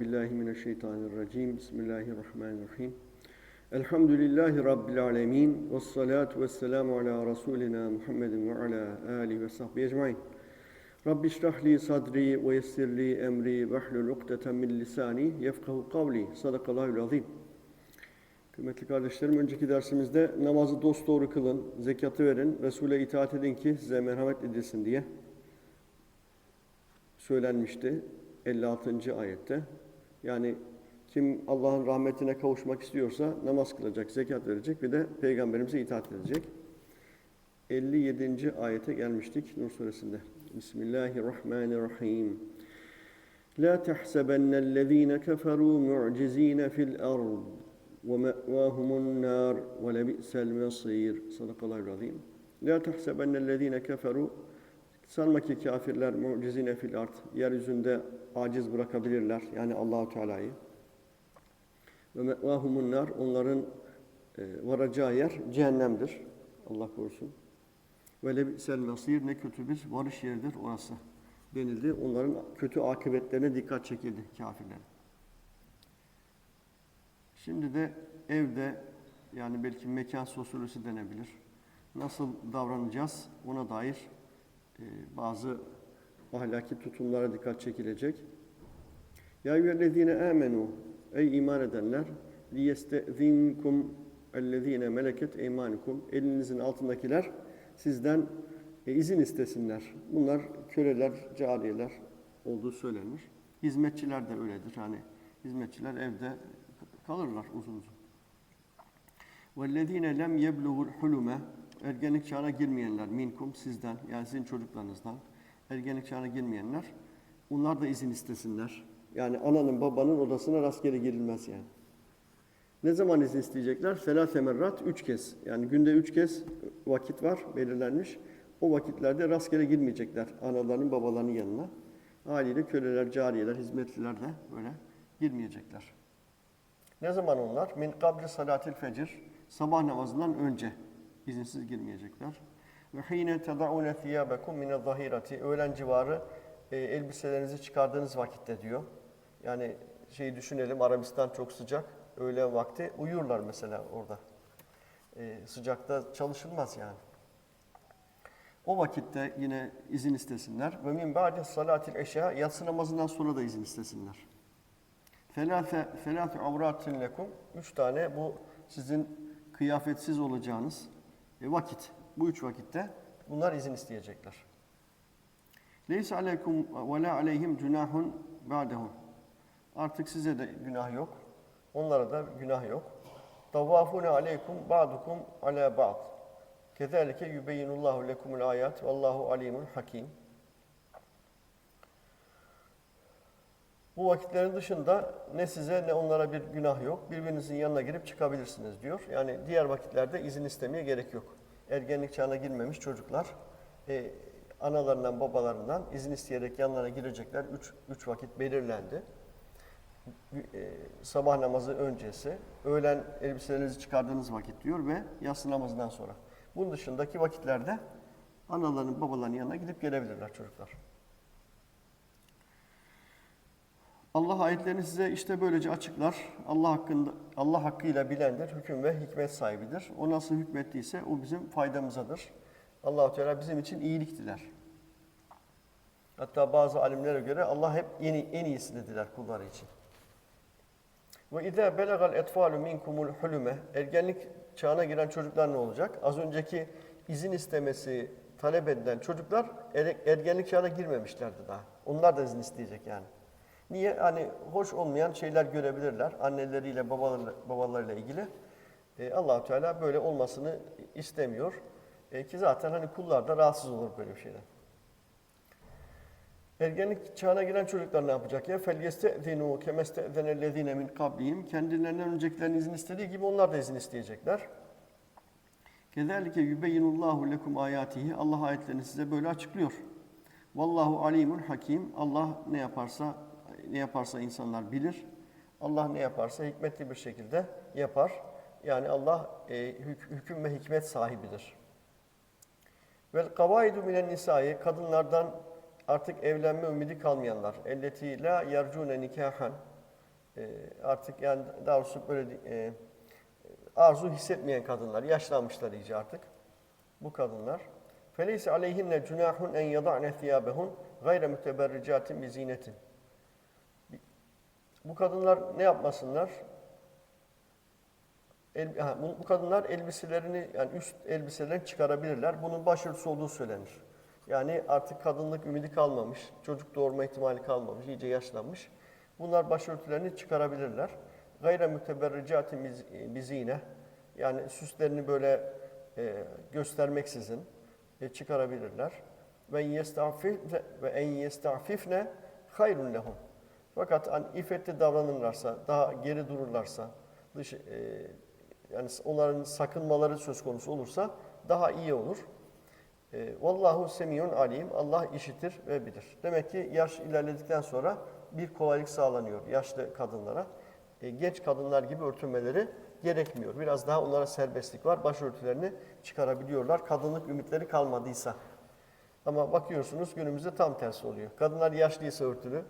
Euzu billahi mineşşeytanirracim. Bismillahirrahmanirrahim. Elhamdülillahi rabbil alamin ve salatu vesselamu ala rasulina Muhammedin ve ala alihi ve sahbihi ecmaîn. Rabbi şrah li sadri ve yessir li emri ve hlul ukdeten min lisani yefkahu kavli. Sadakallahul azim. Kıymetli kardeşlerim, önceki dersimizde namazı dosdoğru kılın, zekatı verin, Resul'e itaat edin ki size merhamet edilsin diye söylenmişti 56. ayette. Yani kim Allah'ın rahmetine kavuşmak istiyorsa namaz kılacak, zekat verecek ve de peygamberimize itaat edecek. 57. ayete gelmiştik Nur suresinde. Bismillahirrahmanirrahim. La tahsabennellezine keferu mu'cizine fil ard ve me'vahumun nar ve lebi'sel mesir. Sadakallahu azim. La tahsabennellezine keferu Sanma ki kafirler mucizine fil art, yeryüzünde aciz bırakabilirler. Yani Allahu Teala'yı. Ve mevahumun nar, onların e, varacağı yer cehennemdir. Allah korusun. Ve lebisel masir, ne kötü bir varış yeridir orası denildi. Onların kötü akıbetlerine dikkat çekildi kafirlerin. Şimdi de evde, yani belki mekan sosyolojisi denebilir. Nasıl davranacağız ona dair bazı ahlaki tutumlara dikkat çekilecek. Ya eyyühellezine amenu ey iman edenler liyestezinkum ellezine meleket eymanukum elinizin altındakiler sizden e, izin istesinler. Bunlar köleler, cariyeler olduğu söylenir. Hizmetçiler de öyledir. Hani hizmetçiler evde kalırlar uzun uzun. وَالَّذ۪ينَ lem يَبْلُغُ الْحُلُمَ Ergenlik çağına girmeyenler, minkum sizden, yani sizin çocuklarınızdan, ergenlik çağına girmeyenler, onlar da izin istesinler. Yani ananın, babanın odasına rastgele girilmez yani. Ne zaman izin isteyecekler? Selâse merrat, üç kez. Yani günde üç kez vakit var, belirlenmiş. O vakitlerde rastgele girmeyecekler analarının, babalarının yanına. Haliyle köleler, cariyeler, hizmetliler de böyle girmeyecekler. Ne zaman onlar? Min kabli salatil fecir, sabah namazından önce izinsiz girmeyecekler. Ve hine teda'une thiyabekum mine zahirati, öğlen civarı e, elbiselerinizi çıkardığınız vakitte diyor. Yani şeyi düşünelim, Arabistan çok sıcak, öğlen vakti uyurlar mesela orada. E, sıcakta çalışılmaz yani. O vakitte yine izin istesinler. Ve min ba'de salatil eşya, yatsı namazından sonra da izin istesinler. Felâfe, felâfe avratin lekum, üç tane bu sizin kıyafetsiz olacağınız vakit. Bu üç vakitte bunlar izin isteyecekler. Leysa aleykum ve la aleyhim günahun ba'dehum. Artık size de günah yok. Onlara da günah yok. Tavafune aleykum ba'dukum ala ba'd. Kezalike yubeyyinullahu lekumul ayat vallahu alimun hakim. Bu vakitlerin dışında ne size ne onlara bir günah yok. Birbirinizin yanına girip çıkabilirsiniz diyor. Yani diğer vakitlerde izin istemeye gerek yok. Ergenlik çağına girmemiş çocuklar e, analarından babalarından izin isteyerek yanlarına girecekler. Üç, üç vakit belirlendi. E, sabah namazı öncesi, öğlen elbiselerinizi çıkardığınız vakit diyor ve yatsı namazından sonra. Bunun dışındaki vakitlerde anaların babaların yanına gidip gelebilirler çocuklar. Allah ayetlerini size işte böylece açıklar. Allah hakkında Allah hakkıyla bilendir, hüküm ve hikmet sahibidir. O nasıl hükmettiyse o bizim faydamızadır. Allahu Teala bizim için iyilik diler. Hatta bazı alimlere göre Allah hep en, en iyisini diler kulları için. Ve izâ belagal etfâlu minkumul hulume ergenlik çağına giren çocuklar ne olacak? Az önceki izin istemesi talep edilen çocuklar er, ergenlik çağına girmemişlerdi daha. Onlar da izin isteyecek yani. Niye? Hani hoş olmayan şeyler görebilirler anneleriyle, babalarıyla, babalarıyla ilgili. E, allah Teala böyle olmasını istemiyor. E, ki zaten hani kullar da rahatsız olur böyle bir şeyden. Ergenlik çağına giren çocuklar ne yapacak ya? فَلْيَسْتَأْذِنُوا كَمَسْتَأْذَنَ الَّذ۪ينَ مِنْ قَبْلِهِمْ Kendilerinden öncekilerin izin istediği gibi onlar da izin isteyecekler. كَذَٰلِكَ يُبَيِّنُ اللّٰهُ لَكُمْ آيَاتِهِ Allah ayetlerini size böyle açıklıyor. Vallahu alimun hakim. Allah ne yaparsa ne yaparsa insanlar bilir. Allah ne yaparsa hikmetli bir şekilde yapar. Yani Allah e, hüküm ve hikmet sahibidir. Vel kavaidu minen nisai kadınlardan artık evlenme ümidi kalmayanlar. Elleti la yercune nikahan. E, artık yani daha doğrusu böyle e, arzu hissetmeyen kadınlar, yaşlanmışlar iyice artık. Bu kadınlar. Feleyse aleyhinne cunahun en yada'ne thiyabehun gayre müteberricatin bi zinetin. Bu kadınlar ne yapmasınlar? El, ha, bu, bu kadınlar elbiselerini yani üst elbiselerini çıkarabilirler. Bunun başörtüsü olduğu söylenir. Yani artık kadınlık ümidi kalmamış, çocuk doğurma ihtimali kalmamış, iyice yaşlanmış. Bunlar başörtülerini çıkarabilirler. Gayre müteberricatin biz- bizine yani süslerini böyle e, göstermeksizin e, çıkarabilirler. Ve yestafifne ve en yestafifne hayrun lehum. Fakat hani iffetli davranırlarsa, daha geri dururlarsa, dış, e, yani onların sakınmaları söz konusu olursa daha iyi olur. E, Vallahu semiyun alim. Allah işitir ve bilir. Demek ki yaş ilerledikten sonra bir kolaylık sağlanıyor yaşlı kadınlara. E, genç kadınlar gibi örtünmeleri gerekmiyor. Biraz daha onlara serbestlik var. Başörtülerini çıkarabiliyorlar. Kadınlık ümitleri kalmadıysa. Ama bakıyorsunuz günümüzde tam tersi oluyor. Kadınlar yaşlıysa örtülü.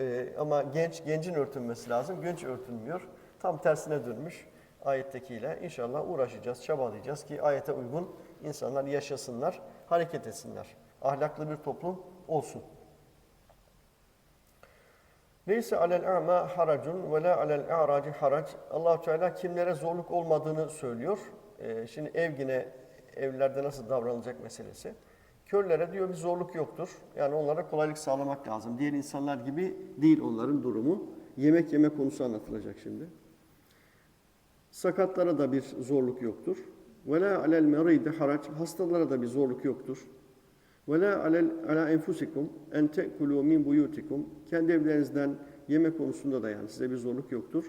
E, ama genç, gencin örtünmesi lazım. Genç örtünmüyor. Tam tersine dönmüş ayettekiyle. İnşallah uğraşacağız, çabalayacağız ki ayete uygun insanlar yaşasınlar, hareket etsinler. Ahlaklı bir toplum olsun. Neyse alel a'ma haracun ve la alel a'raci harac. allah Teala kimlere zorluk olmadığını söylüyor. Ee, şimdi ev yine evlerde nasıl davranılacak meselesi. Körlere diyor bir zorluk yoktur. Yani onlara kolaylık sağlamak lazım. Diğer insanlar gibi değil onların durumu. Yemek yeme konusu anlatılacak şimdi. Sakatlara da bir zorluk yoktur. Ve la alel meridi harac. Hastalara da bir zorluk yoktur. Ve la alel ala enfusikum en te'kulu min buyutikum. Kendi evlerinizden yeme konusunda da yani size bir zorluk yoktur.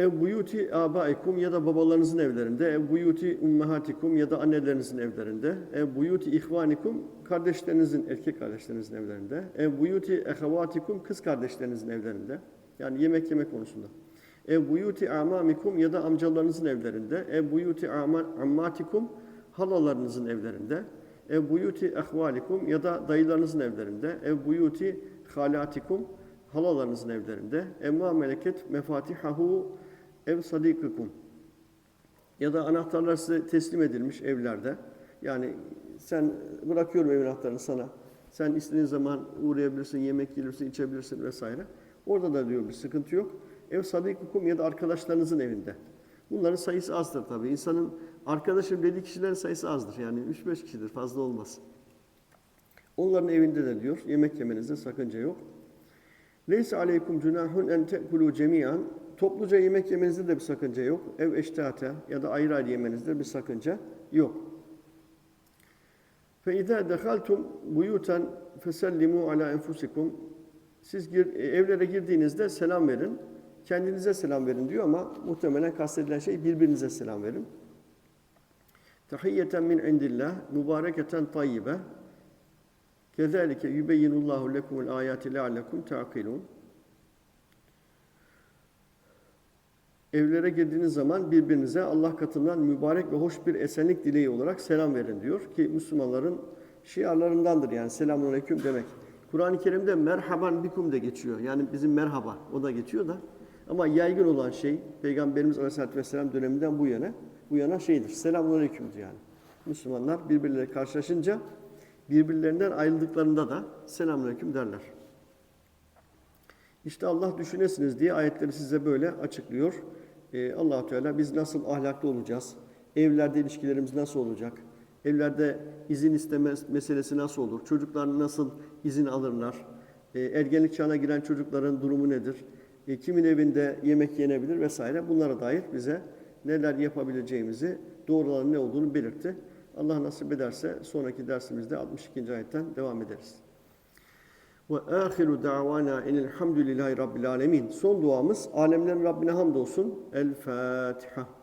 Ev buyuti abaikum ya da babalarınızın evlerinde, ev buyuti ummahatikum ya da annelerinizin evlerinde, ev buyuti ihvanikum kardeşlerinizin, erkek kardeşlerinizin evlerinde, ev buyuti ehavatikum kız kardeşlerinizin evlerinde. Yani yemek yeme konusunda. Ev buyuti amamikum ya da amcalarınızın evlerinde, ev buyuti ammatikum halalarınızın evlerinde, ev buyuti ehvalikum ya da dayılarınızın evlerinde, ev buyuti halatikum halalarınızın evlerinde, ev ma meleket mefatihahu ev sadikikum ya da anahtarlar size teslim edilmiş evlerde. Yani sen bırakıyorum evin anahtarını sana. Sen istediğin zaman uğrayabilirsin, yemek yiyebilirsin, içebilirsin vesaire. Orada da diyor bir sıkıntı yok. Ev sadikukum ya da arkadaşlarınızın evinde. Bunların sayısı azdır tabii. İnsanın arkadaşım dediği kişilerin sayısı azdır. Yani 3-5 kişidir, fazla olmaz. Onların evinde de diyor, yemek yemenizde sakınca yok. Leysa aleykum cunahun en te'kulu cemiyan. Topluca yemek yemenizde de bir sakınca yok. Ev eştate ya da ayrı ayrı yemenizde bir sakınca yok. Fe izâ dehaltum buyutan fesellimu ala enfusikum. Siz gir- e, evlere girdiğinizde selam verin. Kendinize selam verin diyor ama muhtemelen kastedilen şey birbirinize selam verin. Tahiyyeten min indillah, mübareketen tayyibe. Kezalike yubeyyinullahu lekumul ayati leallekum ta'kilun. Evlere girdiğiniz zaman birbirinize Allah katından mübarek ve hoş bir esenlik dileği olarak selam verin diyor ki Müslümanların şiarlarındandır yani selamun aleyküm demek. Kur'an-ı Kerim'de merhaban bikum de geçiyor. Yani bizim merhaba o da geçiyor da. Ama yaygın olan şey Peygamberimiz Aleyhisselatü Vesselam döneminden bu yana bu yana şeydir. Selamun aleykümdür yani. Müslümanlar birbirleriyle karşılaşınca birbirlerinden ayrıldıklarında da selamünaleyküm derler. İşte Allah düşünesiniz diye ayetleri size böyle açıklıyor. Ee, allah Teala biz nasıl ahlaklı olacağız? Evlerde ilişkilerimiz nasıl olacak? Evlerde izin isteme meselesi nasıl olur? Çocuklar nasıl izin alırlar? Ee, ergenlik çağına giren çocukların durumu nedir? Ee, kimin evinde yemek yenebilir vesaire bunlara dair bize neler yapabileceğimizi, doğruların ne olduğunu belirtti. Allah nasip ederse sonraki dersimizde 62. ayetten devam ederiz. Ve ahiru davana enelhamdülillahi rabbil alemin. Son duamız alemlerin Rabbine hamdolsun. El Fatiha.